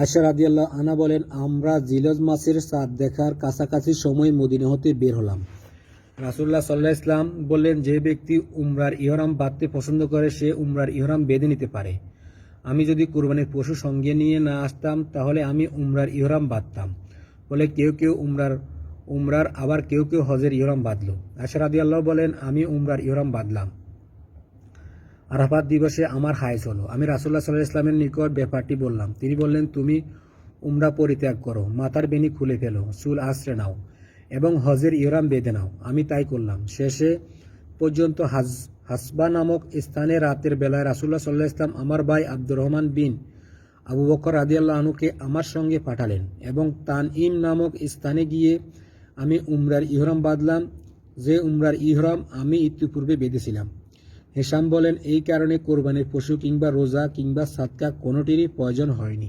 আয়সা রাদিয়াল্লাহ আনা বলেন, আমরা জিলজ মাসের চাঁদ দেখার কাছাকাছি সময় মদিনা হতে বের হলাম। রাসুল্লাহ সাল্লাহ ইসলাম বললেন, যে ব্যক্তি উমরার ইহরাম বাঁধতে পছন্দ করে, সে উমরার ইহরাম বেঁধে নিতে পারে। আমি যদি কোরবানির পশু সঙ্গে নিয়ে না আসতাম, তাহলে আমি উমরার ইহরাম বাঁধতাম। বলে কেউ কেউ উমরার উমরার আবার কেউ কেউ হজের ইহরাম বাঁধল। আশা রাদি আল্লাহ বলেন, আমি উমরার ইহরাম বাঁধলাম। আরাফাত দিবসে আমার হাইস হলো। আমি রাসুল্লাহ সাল্লাহ ইসলামের নিকট ব্যাপারটি বললাম। তিনি বললেন, তুমি উমরা পরিত্যাগ করো মাথার বেনি খুলে ফেলো, চুল আশ্রে নাও এবং হজের ইহরাম বেঁধে নাও। আমি তাই করলাম। শেষে পর্যন্ত হাজ, হাসবা নামক স্থানে রাতের বেলায় রাসুল্লাহ সাল্লাহ ইসলাম আমার ভাই আব্দুর রহমান বিন আবু বকর রাদিয়াল্লাহ আনুকে আমার সঙ্গে পাঠালেন এবং তান ইম নামক স্থানে গিয়ে আমি উমরার ইহরাম বাঁধলাম। যে উমরার ইহরাম আমি ইতিপূর্বে বেঁধেছিলাম। হেসাম বলেন এই কারণে কোরবানির পশু কিংবা রোজা কিংবা সাতকা কোনোটিরই প্রয়োজন হয়নি।